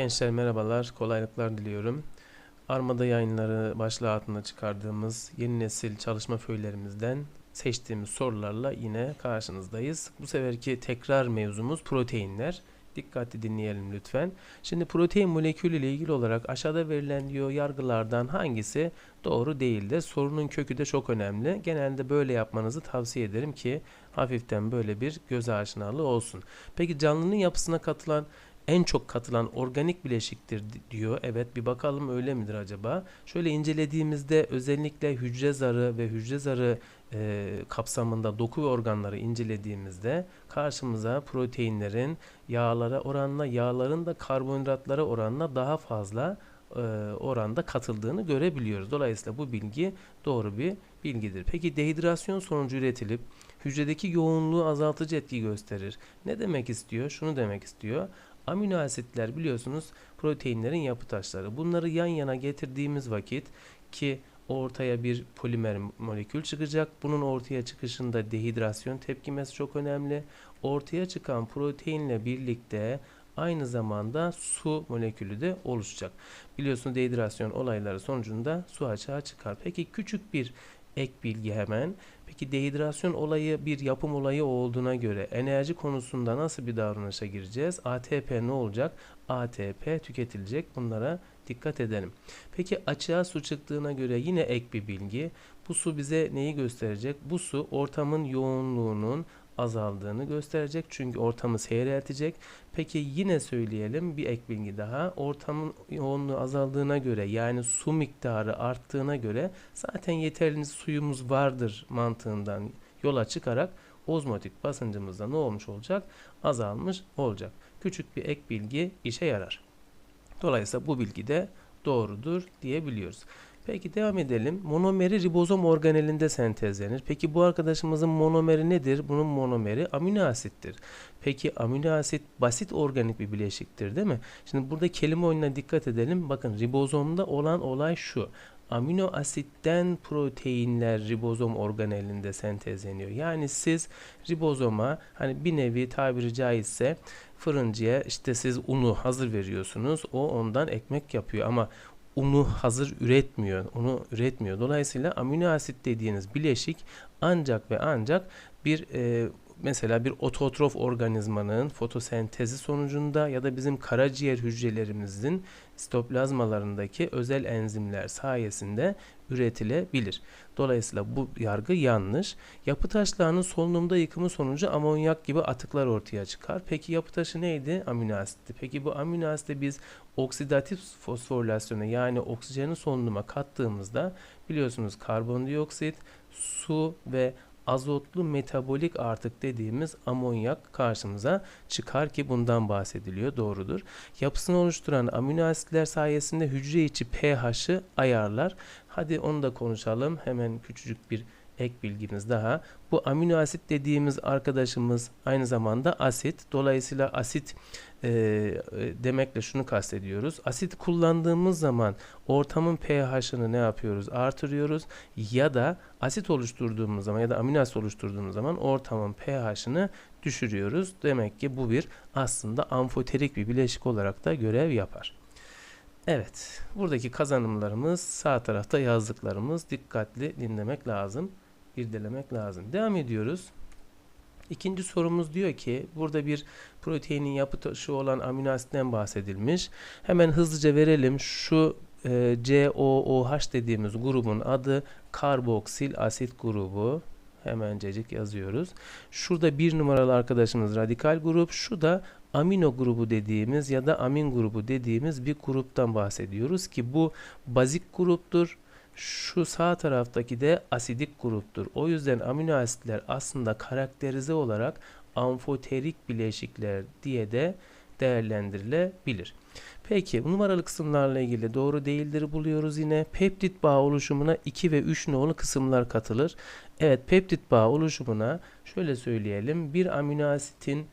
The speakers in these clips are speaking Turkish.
Gençler merhabalar, kolaylıklar diliyorum. Armada yayınları başlığı altında çıkardığımız yeni nesil çalışma föylerimizden seçtiğimiz sorularla yine karşınızdayız. Bu seferki tekrar mevzumuz proteinler. Dikkatli dinleyelim lütfen. Şimdi protein molekülü ile ilgili olarak aşağıda verilen diyor yargılardan hangisi doğru değildir? Sorunun kökü de çok önemli. Genelde böyle yapmanızı tavsiye ederim ki hafiften böyle bir göz aşinalığı olsun. Peki canlının yapısına katılan en çok katılan organik bileşiktir di- diyor. Evet bir bakalım öyle midir acaba? Şöyle incelediğimizde özellikle hücre zarı ve hücre zarı e, kapsamında doku ve organları incelediğimizde karşımıza proteinlerin yağlara oranla yağların da karbonhidratlara oranla daha fazla e, oranda katıldığını görebiliyoruz. Dolayısıyla bu bilgi doğru bir bilgidir. Peki dehidrasyon sonucu üretilip hücredeki yoğunluğu azaltıcı etki gösterir. Ne demek istiyor? Şunu demek istiyor. Amino asitler biliyorsunuz proteinlerin yapı taşları. Bunları yan yana getirdiğimiz vakit ki ortaya bir polimer molekül çıkacak. Bunun ortaya çıkışında dehidrasyon tepkimesi çok önemli. Ortaya çıkan proteinle birlikte aynı zamanda su molekülü de oluşacak. Biliyorsunuz dehidrasyon olayları sonucunda su açığa çıkar. Peki küçük bir ek bilgi hemen. Peki dehidrasyon olayı bir yapım olayı olduğuna göre enerji konusunda nasıl bir davranışa gireceğiz? ATP ne olacak? ATP tüketilecek. Bunlara dikkat edelim. Peki açığa su çıktığına göre yine ek bir bilgi. Bu su bize neyi gösterecek? Bu su ortamın yoğunluğunun azaldığını gösterecek. Çünkü ortamı seyreltecek. Peki yine söyleyelim bir ek bilgi daha. Ortamın yoğunluğu azaldığına göre yani su miktarı arttığına göre zaten yeterli suyumuz vardır mantığından yola çıkarak ozmotik basıncımızda ne olmuş olacak? Azalmış olacak. Küçük bir ek bilgi işe yarar. Dolayısıyla bu bilgi de doğrudur diyebiliyoruz. Peki devam edelim. Monomeri ribozom organelinde sentezlenir. Peki bu arkadaşımızın monomeri nedir? Bunun monomeri amino asittir. Peki amino asit basit organik bir bileşiktir değil mi? Şimdi burada kelime oyununa dikkat edelim. Bakın ribozomda olan olay şu. Amino asitten proteinler ribozom organelinde sentezleniyor. Yani siz ribozoma hani bir nevi tabiri caizse fırıncıya işte siz unu hazır veriyorsunuz. O ondan ekmek yapıyor ama unu hazır üretmiyor. Onu üretmiyor. Dolayısıyla amino asit dediğiniz bileşik ancak ve ancak bir e, mesela bir ototrof organizmanın fotosentezi sonucunda ya da bizim karaciğer hücrelerimizin sitoplazmalarındaki özel enzimler sayesinde üretilebilir. Dolayısıyla bu yargı yanlış. Yapı taşlarının solunumda yıkımı sonucu amonyak gibi atıklar ortaya çıkar. Peki yapı taşı neydi? Amino asitti. Peki bu amino asiti biz oksidatif fosforilasyona yani oksijeni solunuma kattığımızda biliyorsunuz karbondioksit, su ve azotlu metabolik artık dediğimiz amonyak karşımıza çıkar ki bundan bahsediliyor doğrudur. Yapısını oluşturan amino asitler sayesinde hücre içi pH'ı ayarlar. Hadi onu da konuşalım. Hemen küçücük bir ek bilgimiz daha. Bu amino asit dediğimiz arkadaşımız aynı zamanda asit. Dolayısıyla asit e, e, demekle şunu kastediyoruz. Asit kullandığımız zaman ortamın pH'ını ne yapıyoruz? Artırıyoruz ya da asit oluşturduğumuz zaman ya da amino asit oluşturduğumuz zaman ortamın pH'ını düşürüyoruz. Demek ki bu bir aslında amfoterik bir bileşik olarak da görev yapar. Evet, buradaki kazanımlarımız sağ tarafta yazdıklarımız dikkatli dinlemek lazım, irdelemek lazım. Devam ediyoruz. İkinci sorumuz diyor ki burada bir proteinin yapı taşı olan amino asitten bahsedilmiş. Hemen hızlıca verelim. Şu e, COOH dediğimiz grubun adı karboksil asit grubu. Hemencecik yazıyoruz. Şurada bir numaralı arkadaşımız radikal grup. Şu da amino grubu dediğimiz ya da amin grubu dediğimiz bir gruptan bahsediyoruz ki bu bazik gruptur. Şu sağ taraftaki de asidik gruptur. O yüzden amino asitler aslında karakterize olarak amfoterik bileşikler diye de değerlendirilebilir. Peki numaralı kısımlarla ilgili doğru değildir buluyoruz yine. Peptit bağı oluşumuna 2 ve 3 nolu kısımlar katılır. Evet peptit bağı oluşumuna şöyle söyleyelim. Bir amino asitin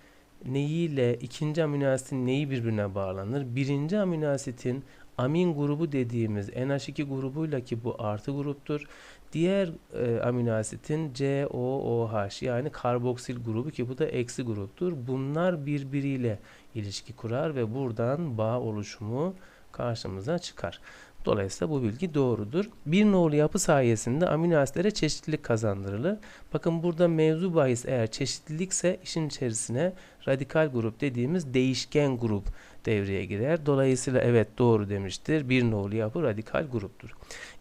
neyiyle ikinci amino asitin neyi birbirine bağlanır? Birinci amino asitin amin grubu dediğimiz NH2 grubuyla ki bu artı gruptur. Diğer e, amino asitin COOH yani karboksil grubu ki bu da eksi gruptur. Bunlar birbiriyle ilişki kurar ve buradan bağ oluşumu karşımıza çıkar. Dolayısıyla bu bilgi doğrudur. Bir nolu yapı sayesinde amino asitlere çeşitlilik kazandırılır. Bakın burada mevzu bahis eğer çeşitlilikse işin içerisine radikal grup dediğimiz değişken grup devreye girer. Dolayısıyla evet doğru demiştir. Bir nolu yapı radikal gruptur.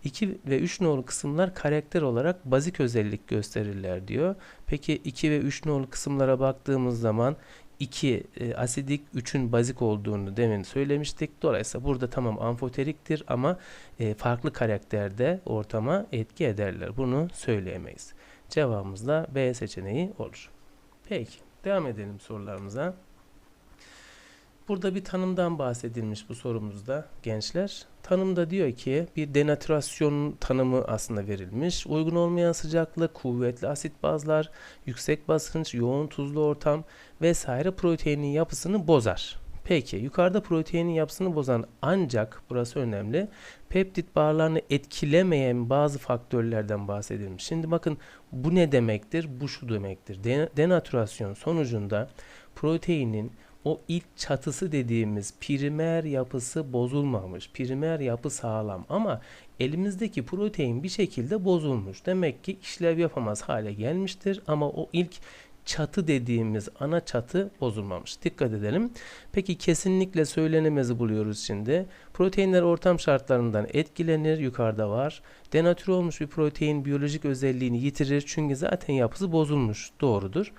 2 ve 3 nolu kısımlar karakter olarak bazik özellik gösterirler diyor. Peki 2 ve 3 nolu kısımlara baktığımız zaman 2 e, asidik 3'ün bazik olduğunu demin söylemiştik. Dolayısıyla burada tamam amfoteriktir ama e, farklı karakterde ortama etki ederler. Bunu söyleyemeyiz. Cevabımız da B seçeneği olur. Peki devam edelim sorularımıza. Burada bir tanımdan bahsedilmiş bu sorumuzda gençler. Tanımda diyor ki bir denatürasyon tanımı aslında verilmiş. Uygun olmayan sıcaklık, kuvvetli asit bazlar, yüksek basınç, yoğun tuzlu ortam vesaire proteinin yapısını bozar. Peki yukarıda proteinin yapısını bozan ancak burası önemli peptit bağlarını etkilemeyen bazı faktörlerden bahsedilmiş. Şimdi bakın bu ne demektir? Bu şu demektir. Denatürasyon sonucunda proteinin o ilk çatısı dediğimiz primer yapısı bozulmamış. Primer yapı sağlam ama elimizdeki protein bir şekilde bozulmuş. Demek ki işlev yapamaz hale gelmiştir ama o ilk çatı dediğimiz ana çatı bozulmamış. Dikkat edelim. Peki kesinlikle söylenemezi buluyoruz şimdi. Proteinler ortam şartlarından etkilenir. Yukarıda var. Denatür olmuş bir protein biyolojik özelliğini yitirir. Çünkü zaten yapısı bozulmuş. Doğrudur.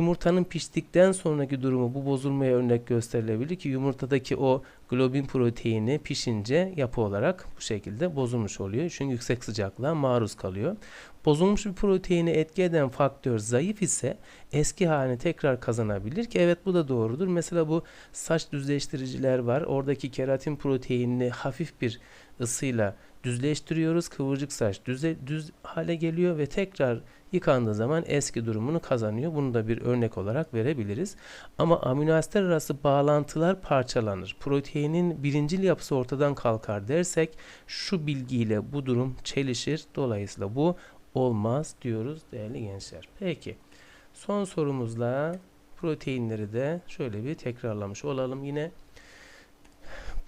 Yumurtanın piştikten sonraki durumu bu bozulmaya örnek gösterilebilir ki yumurtadaki o globin proteini pişince yapı olarak bu şekilde bozulmuş oluyor. Çünkü yüksek sıcaklığa maruz kalıyor. Bozulmuş bir proteini etki eden faktör zayıf ise eski halini tekrar kazanabilir ki evet bu da doğrudur. Mesela bu saç düzleştiriciler var. Oradaki keratin proteinini hafif bir ısıyla düzleştiriyoruz. Kıvırcık saç düze, düz hale geliyor ve tekrar yıkandığı zaman eski durumunu kazanıyor. Bunu da bir örnek olarak verebiliriz. Ama amino asitler arası bağlantılar parçalanır. Proteinin birincil yapısı ortadan kalkar dersek şu bilgiyle bu durum çelişir. Dolayısıyla bu olmaz diyoruz değerli gençler. Peki son sorumuzla proteinleri de şöyle bir tekrarlamış olalım yine.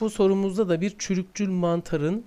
Bu sorumuzda da bir çürükçül mantarın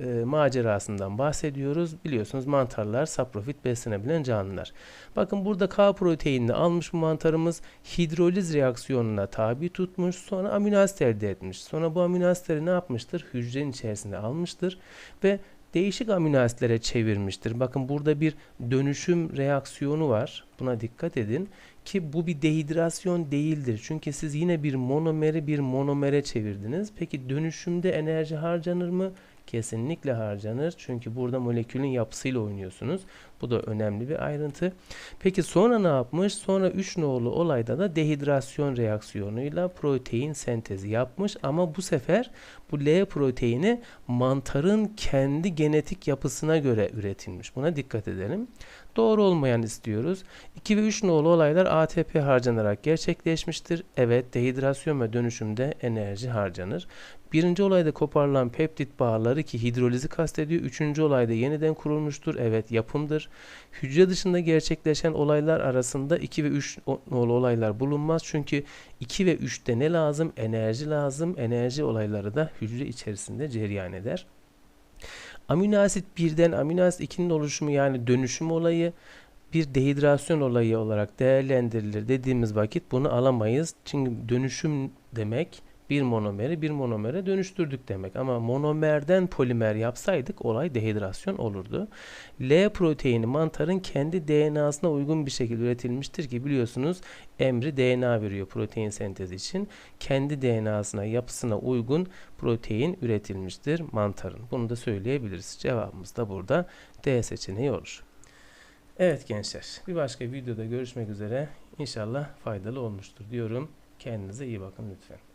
e, macerasından bahsediyoruz. Biliyorsunuz mantarlar saprofit beslenebilen canlılar. Bakın burada K proteinini almış bu mantarımız hidroliz reaksiyonuna tabi tutmuş. Sonra amino asit elde etmiş. Sonra bu amino asitleri ne yapmıştır? Hücrenin içerisinde almıştır ve değişik amino asitlere çevirmiştir. Bakın burada bir dönüşüm reaksiyonu var. Buna dikkat edin ki bu bir dehidrasyon değildir. Çünkü siz yine bir monomeri bir monomere çevirdiniz. Peki dönüşümde enerji harcanır mı? Kesinlikle harcanır. Çünkü burada molekülün yapısıyla oynuyorsunuz. Bu da önemli bir ayrıntı. Peki sonra ne yapmış? Sonra 3 nolu olayda da dehidrasyon reaksiyonuyla protein sentezi yapmış ama bu sefer bu L proteini mantarın kendi genetik yapısına göre üretilmiş. Buna dikkat edelim. Doğru olmayan istiyoruz. 2 ve 3 nolu olaylar ATP harcanarak gerçekleşmiştir. Evet dehidrasyon ve dönüşümde enerji harcanır. Birinci olayda koparılan peptit bağları ki hidrolizi kastediyor. Üçüncü olayda yeniden kurulmuştur. Evet yapımdır. Hücre dışında gerçekleşen olaylar arasında 2 ve 3 nolu olaylar bulunmaz. Çünkü 2 ve 3'te ne lazım? Enerji lazım. Enerji olayları da hücre içerisinde cereyan eder. Amino asit 1'den amino asit 2'nin oluşumu yani dönüşüm olayı bir dehidrasyon olayı olarak değerlendirilir dediğimiz vakit bunu alamayız. Çünkü dönüşüm demek bir monomeri bir monomere dönüştürdük demek. Ama monomerden polimer yapsaydık olay dehidrasyon olurdu. L proteini mantarın kendi DNA'sına uygun bir şekilde üretilmiştir ki biliyorsunuz emri DNA veriyor protein sentezi için. Kendi DNA'sına yapısına uygun protein üretilmiştir mantarın. Bunu da söyleyebiliriz. Cevabımız da burada D seçeneği olur. Evet gençler bir başka videoda görüşmek üzere. İnşallah faydalı olmuştur diyorum. Kendinize iyi bakın lütfen.